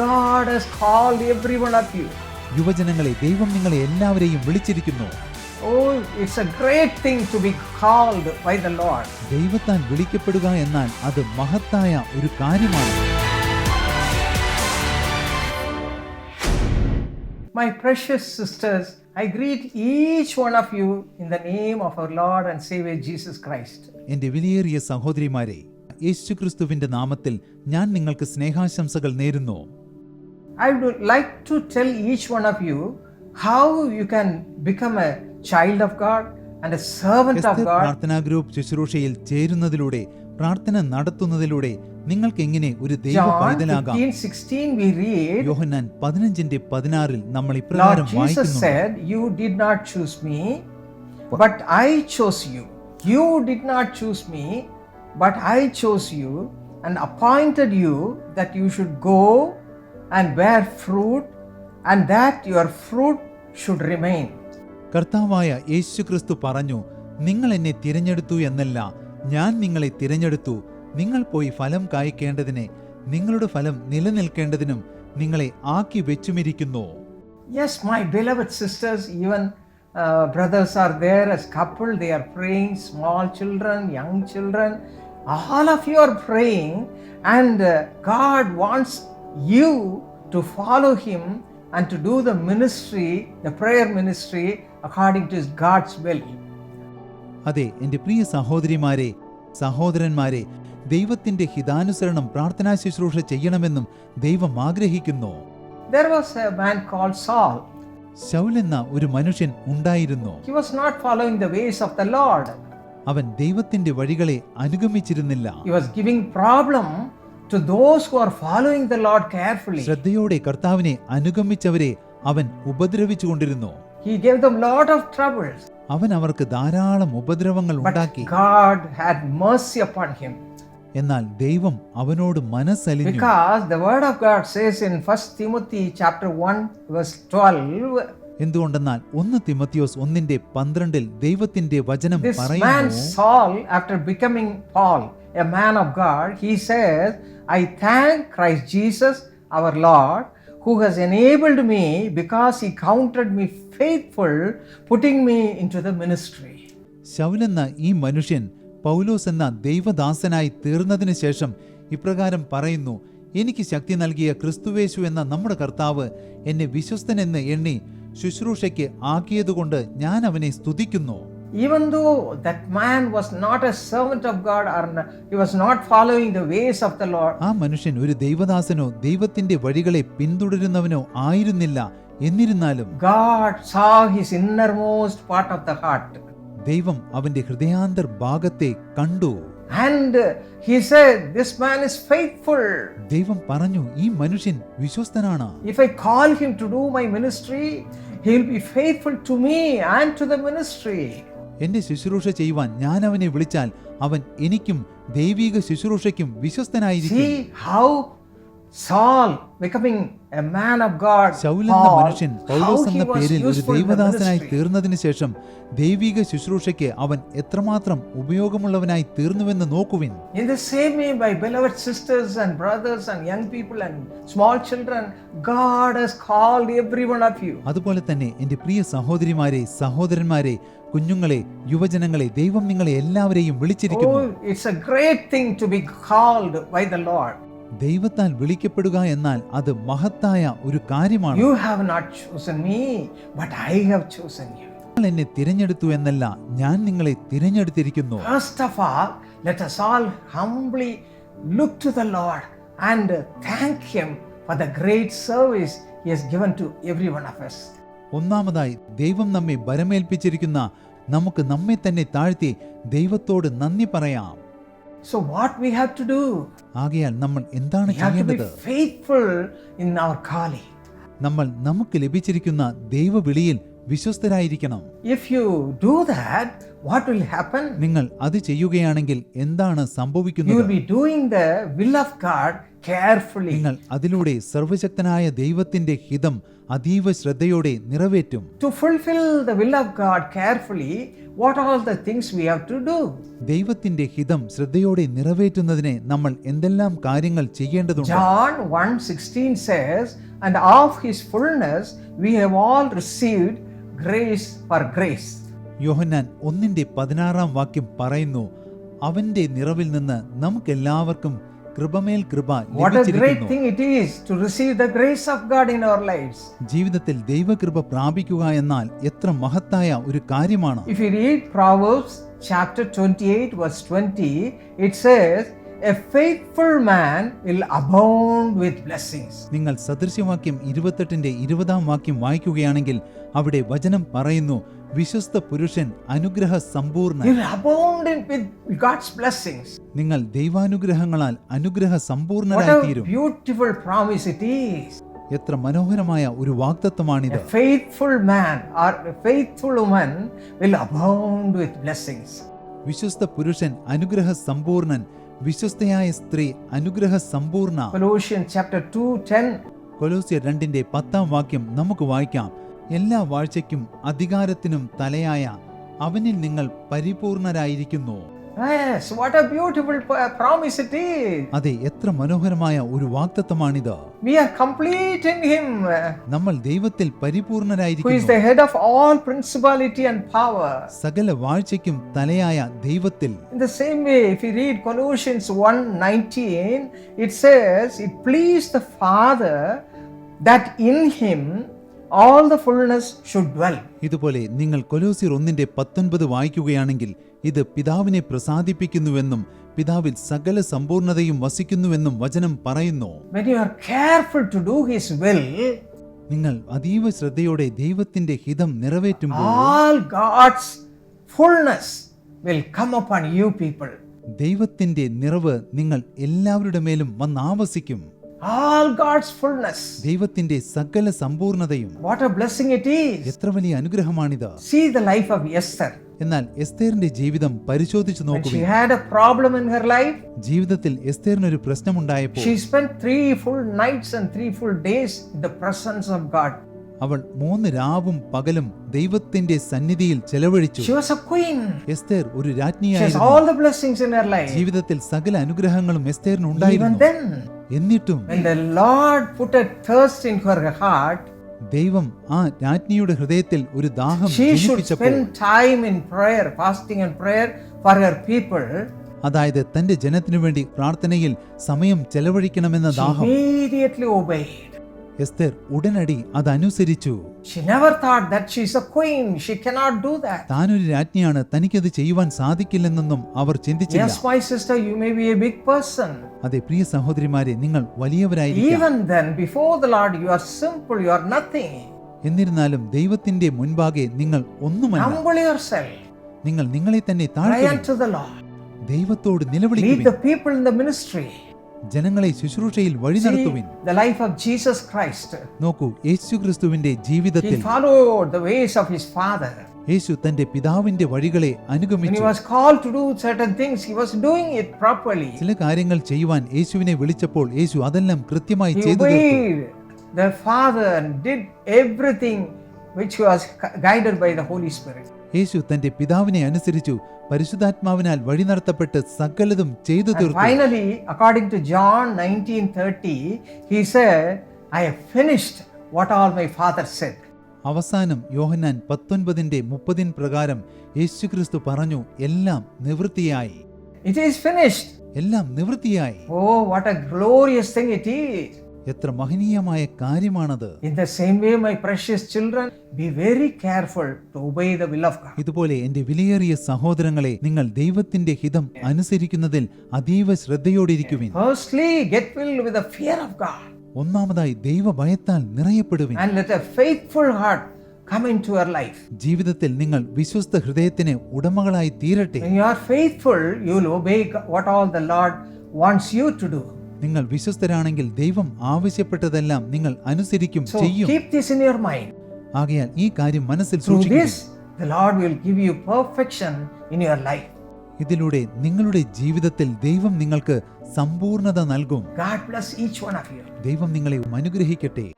God has called every one of you. യുവജനങ്ങളെ ദൈവം നിങ്ങളെ എല്ലാവരെയും വിളിച്ചിരിക്കുന്നു Oh, it's a great thing to be called by the Lord. ദൈവത്താൽ വിളിക്കപ്പെടുക എന്നാൽ അത് മഹത്തായ ഒരു കാര്യമാണ് My precious sisters, I greet each one of you in the name of our Lord and Savior Jesus Christ. എന്റെ വിലയേറിയ സഹോദരിമാരെ യേശുക്രിസ്തുവിന്റെ നാമത്തിൽ ഞാൻ നിങ്ങൾക്ക് സ്നേഹാശംസകൾ നേരുന്നു I would like to tell each one of you how you can become a child of God and a servant of Esther God പ്രാർത്ഥനാ group ശുശ്രൂഷയിൽ ചേരുന്നതിലൂടെ പ്രാർത്ഥന നടത്തുന്നതിലൂടെ നിങ്ങൾക്ക് എങ്ങനെ ഒരു ദൈവ John പൈതലാകാം 15 16 we read യോഹന്നാൻ പതിനഞ്ചിന്റെ പതിനാറിൽ നമ്മൾ Lord ഇപ്രകാരം Jesus വായിക്കുന്നു said, You did not choose me, but I chose you. You did not choose me, but I chose you and appointed you that you should go and bear fruit, and that your fruit should remain. കർത്താവായ യേശുക്രിസ്തു പറഞ്ഞു നിങ്ങൾ എന്നെ തിരഞ്ഞെടുത്തു എന്നല്ല ഞാൻ നിങ്ങളെ തിരഞ്ഞെടുത്തു നിങ്ങൾ പോയി ഫലം കായ്ക്കേണ്ടതിനെ നിങ്ങളുടെ ഫലം നിലനിൽക്കേണ്ടതിനും നിങ്ങളെ ആക്കി വെച്ചുമിരിക്കുന്നു Yes, my beloved sisters, even uh, brothers are there as couple, they are praying, small children, young children, all of you are praying, and uh, God wants you to follow Him and to do the ministry, the prayer ministry, according to God's will. അതെ എന്റെ പ്രിയ സഹോദരിമാരെ സഹോദരന്മാരെ ദൈവത്തിന്റെ ഹിതാനുസരണം പ്രാർത്ഥനാ ശുശ്രൂഷ ചെയ്യണമെന്നും ദൈവം ആഗ്രഹിക്കുന്നു There was a man called Saul. Saul എന്ന ഒരു മനുഷ്യൻ ഉണ്ടായിരുന്നു He was not following the ways of the Lord. അവൻ ദൈവത്തിന്റെ വഴികളെ അനുഗമിച്ചിരുന്നില്ല He was giving problem to those who are following the Lord carefully. ശ്രദ്ധയോടെ കർത്താവിനെ അനുഗമിച്ചവരെ അവൻ ഉപദ്രവിച്ചുകൊണ്ടിരുന്നു He gave them lot of troubles. അവൻ അവർക്ക് ധാരാളം ഉപദ്രവങ്ങൾ ഉണ്ടാക്കി God had mercy upon him എന്നാൽ ദൈവം അവനോട് മനസ്സലിഞ്ഞു because the word of God says in 1 Timothy chapter 1 verse 12 എന്തുകൊണ്ടെന്നാൽ ഒന്ന് തിമത്തിയോസ് ഒന്നിന്റെ പന്ത്രണ്ടിൽ ദൈവത്തിന്റെ വചനം പറയുന്നു A man of God he says I thank Christ Jesus our Lord who has enabled me because he counted me faithful putting me into the ministry ശൗലെന്ന ഈ മനുഷ്യൻ പൗലോസ് എന്ന ദൈവദാസനായി തീർന്നതിന് ശേഷം ഇപ്രകാരം പറയുന്നു എനിക്ക് ശക്തി നൽകിയ ക്രിസ്തുവേശു എന്ന നമ്മുടെ കർത്താവ് എന്നെ വിശ്വസ്തനെന്ന് എണ്ണി ശുശ്രൂഷയ്ക്ക് ആക്കിയതുകൊണ്ട് ഞാൻ അവനെ സ്തുതിക്കുന്നു even though that man was not a servant of God or n- he was not following the ways of the Lord, ആ മനുഷ്യൻ ഒരു ദൈവദാസനോ ദൈവത്തിന്റെ വഴികളെ പിന്തുടരുന്നവനോ ആയിരുന്നില്ല എന്നിരുന്നാലും God saw his innermost part of the heart. ദൈവം അവന്റെ ഹൃദയാന്തർ ഭാഗത്തെ കണ്ടു And uh, he said, This man is faithful. ദൈവം പറഞ്ഞു ഈ മനുഷ്യൻ വിശ്വസ്തനാണ് If I call him to do my ministry, he will be faithful to me and to the ministry. എന്റെ ശുശ്രൂഷ ചെയ്യുവാൻ ഞാൻ അവനെ വിളിച്ചാൽ അവൻ എനിക്കും ദൈവിക ശുശ്രൂഷയ്ക്കും വിശ്വസ്തനായിരിക്കും. ശേഷം ദൈവിക ശുശ്രൂഷയ്ക്ക് അവൻ എത്രമാത്രം ഉപയോഗമുള്ളവനായി തീർന്നുവെന്ന് നോക്കുവിൻ. അതുപോലെ തന്നെ എന്റെ പ്രിയ സഹോദരിമാരെ സഹോദരന്മാരെ കുഞ്ഞുങ്ങളെ യുവജനങ്ങളെ ദൈവം നിങ്ങളെ എല്ലാവരെയും വിളിച്ചിരിക്കുന്നു. ദൈവത്താൽ വിളിക്കപ്പെടുക എന്നാൽ അത് മഹത്തായ ഒരു കാര്യമാണ്. You have not chosen me but I have chosen you നിങ്ങൾ എന്നെ തിരഞ്ഞെടുത്തു എന്നല്ല ഞാൻ നിങ്ങളെ തിരഞ്ഞെടുത്തിരിക്കുന്നു. First of all, let us all humbly look to the Lord and thank Him for the great service He has given to every one of us. ഒന്നാമതായി ദൈവം നമ്മെ ബരമേൽപ്പിച്ചിരിക്കുന്ന നമുക്ക് നമ്മെ തന്നെ താഴ്ത്തി ദൈവത്തോട് നന്ദി പറയാം. So, what we have to do? ആകയാൽ നമ്മൾ എന്താണ് We have to be ചെയ്യേണ്ടത് faithful in our calling. നമ്മൾ നമുക്ക് ലഭിച്ചിരിക്കുന്ന ദൈവവിളിയിൽ വിശ്വസ്തരായിരിക്കണം If you do that, what will happen? നിങ്ങൾ അത് ചെയ്യുകയാണെങ്കിൽ എന്താണ് You സംഭവിക്കുന്നത് will be doing the will of God carefully. നിങ്ങൾ അതിലൂടെ സർവശക്തനായ ദൈവത്തിന്റെ ഹിതം അതീവ ശ്രദ്ധയോടെ നിറവേറ്റും To fulfill the will of God carefully, what are the things we have to do? ദൈവത്തിന്റെ ഹിതം ശ്രദ്ധയോടെ നിറവേറ്റുന്നതിനെ നമ്മൾ എന്തെല്ലാം കാര്യങ്ങൾ ചെയ്യേണ്ടതുണ്ട് John 1:16 says, "And of his fullness we have all received grace for grace." യോഹന്നാൻ ഒന്നിന്റെ പതിനാറാം വാക്യം പറയുന്നു അവന്റെ നിറവിൽ നിന്ന് നമുക്കെല്ലാവർക്കും കൃപമേൽ കൃപ ജീവിതത്തിൽ ദൈവകൃപ പ്രാപിക്കുക എന്നാൽ എത്ര മഹത്തായ ഒരു കാര്യമാണ്. നിങ്ങൾ സദൃശ്യവാക്യം ഇരുപത്തെട്ടിന്റെ ഇരുപതാം വാക്യം വായിക്കുകയാണെങ്കിൽ അവിടെ വചനം പറയുന്നു വിശ്വസ്ത പുരുഷൻ അനുഗ്രഹ സമ്പൂർണ. നിങ്ങൾ ദൈവാനുഗ്രഹങ്ങളാൽ അനുഗ്രഹ സമ്പൂർണരായി സമ്പൂർണരായി തീരും ബ്യൂട്ടിഫുൾ പ്രോമിസ് ഇറ്റ് ഈസ് എത്ര മനോഹരമായ ഒരു വാഗ്ദത്വമാണിത് faithful man are faithful woman will abound with abound വിശ്വസ്ത പുരുഷൻ അനുഗ്രഹ സമ്പൂർണൻ വിശ്വസ്തയായ സ്ത്രീ അനുഗ്രഹ സമ്പൂർണ. Colossians chapter 2, 10. കൊലോസ്യ രണ്ടിന്റെ പത്താം വാക്യം നമുക്ക് വായിക്കാം. എല്ലാ വാഴ്ചയ്ക്കും അധികാരത്തിനും തലയായ അവനിൽ നിങ്ങൾ പരിപൂർണരായിരിക്കുന്നു Yes, what a beautiful promise it is. അതെ എത്ര മനോഹരമായ ഒരു വാഗ്ദത്തമാണിത് We are complete Him, uh, നമ്മൾ ദൈവത്തിൽ പരിപൂർണരായിരിക്കുന്നു the head of all principality and power. സകല വാഴ്ചയ്ക്കും തലയായ ദൈവത്തിൽ In the same way, if you read Colossians 1:19, it says, It pleased the Father that in him all the fullness should dwell. ഇതുപോലെ നിങ്ങൾ കൊലോസിർ ഒന്നിന്റെ പത്തൊൻപത് വായിക്കുകയാണെങ്കിൽ ഇത് പിതാവിനെ പ്രസാദിപ്പിക്കുന്നുവെന്നും പിതാവിൽ സകല സമ്പൂർണതയും വസിക്കുന്നുവെന്നും വചനം പറയുന്നു When you are careful to do his will, നിങ്ങൾ അതീവ ശ്രദ്ധയോടെ ദൈവത്തിന്റെ ഹിതം നിറവേറ്റുമ്പോൾ all God's fullness will come upon you people. ദൈവത്തിന്റെ നിറവ് നിങ്ങൾ എല്ലാവരുടെ മേലും വന്നാവസിക്കും All God's fullness. ദൈവത്തിന്റെ സകല സമ്പൂർണതയും What a blessing it is. എത്ര വലിയ അനുഗ്രഹമാണിത് See the life of Esther. എന്നാൽ എസ്തേറിന്റെ ജീവിതം പരിശോധിച്ചു she നോക്കുക had a problem in her life, ജീവിതത്തിൽ എസ്തേറിനൊരു പ്രശ്നമുണ്ടായപ്പോൾ she spent three full nights and three full days in the presence of God. അവൾ മൂന്ന് രാവും പകലും ദൈവത്തിന്റെ സന്നിധിയിൽ ചെലവഴിച്ചു. എസ്തേർ ഒരു ജീവിതത്തിൽ സകല അനുഗ്രഹങ്ങളും എസ്തേറിന് ഉണ്ടായിരുന്നു. എന്നിട്ടും ദൈവം ആ രാജ്ഞിയുടെ ഹൃദയത്തിൽ ഒരു ദാഹം അതായത് തന്റെ ജനത്തിനു വേണ്ടി പ്രാർത്ഥനയിൽ സമയം ചെലവഴിക്കണമെന്ന ദാഹം. എസ്തേർ ഉടനടി അതനുസരിച്ചു She never thought that she's a queen. She cannot do that. താനൊരു രാജ്ഞിയാണ് തനിക്കത് ചെയ്യുവാൻ സാധിക്കില്ലെന്നൊന്നും അവർ ചിന്തിച്ചില്ല Yes, my sister, you may be a big person. അതെ പ്രിയ സഹോദരിമാരെ നിങ്ങൾ വലിയവരായിരിക്കാം Even then, before the Lord, you are simple, you are nothing. എന്നിരുന്നാലും ദൈവത്തിന്റെ മുൻപാകെ നിങ്ങൾ ഒന്നുമല്ല Humble yourself. നിങ്ങൾ നിങ്ങളെ തന്നെ Cry താഴ്ത്തുവിൻ unto the Lord. ദൈവത്തോട് Lead നിലവിളിക്കുവിൻ the people in the ministry. ജനങ്ങളെ ശുശ്രൂഷയിൽ വഴി നടത്തുവിൻ. നോക്കൂ യേശു ക്രിസ്തുവിന്റെ ജീവിതത്തിൽ യേശു തന്റെ പിതാവിന്റെ വഴികളെ അനുഗമിച്ചു. ചില കാര്യങ്ങൾ ചെയ്യുവാൻ യേശുവിനെ വിളിച്ചപ്പോൾ യേശു അതെല്ലാം കൃത്യമായി ചെയ്തു father did everything guided by the holy spirit യേശു തന്റെ പിതാവിനെ അനുസരിച്ചു പരിശുദ്ധാത്മാവിനാൽ വഴി നടത്തപ്പെട്ട് സകലതും ചെയ്തു തീർത്തു. Finally according to John 19:30, he said, I have finished what all my father said അവസാനം യോഹന്നാൻ പത്തൊൻപതിന്റെ മുപ്പതിൻ പ്രകാരം യേശുക്രിസ്തു പറഞ്ഞു എല്ലാം നിവൃത്തിയായി. ഇറ്റ് ഈസ് ഫിനിഷ്ഡ് എല്ലാം നിവൃത്തിയായി. ഓ what a glorious thing it is. എത്ര മഹനീയമായ കാര്യമാണത് in the same way, my precious children, be very careful to obey the will of God. ഇതുപോലെ എന്റെ വിലയേറിയ സഹോദരങ്ങളെ നിങ്ങൾ ദൈവത്തിന്റെ ഹിതം അനുസരിക്കുന്നതിൽ അതീവ ശ്രദ്ധയോടിരിക്കുവിൻ Firstly, get filled with the fear of God ഒന്നാമതായി ദൈവഭയത്താൽ നിറയപ്പെടുവിൻ and let a faithful heart come into your life. ജീവിതത്തിൽ നിങ്ങൾ വിശ്വസ്ത ഹൃദയത്തിന് ഉടമകളായി തീരട്ടെ you are faithful, you will obey what all the Lord wants you to do. നിങ്ങൾ വിശ്വസ്തരാണെങ്കിൽ ദൈവം ആവശ്യപ്പെട്ടതെല്ലാം നിങ്ങൾ അനുസരിക്കും ചെയ്യും. ആകയാൽ ഈ കാര്യം മനസ്സിൽ. ഇതിലൂടെ നിങ്ങളുടെ ജീവിതത്തിൽ ദൈവം നിങ്ങൾക്ക് സമ്പൂർണത നൽകും. ദൈവം നിങ്ങളെ അനുഗ്രഹിക്കട്ടെ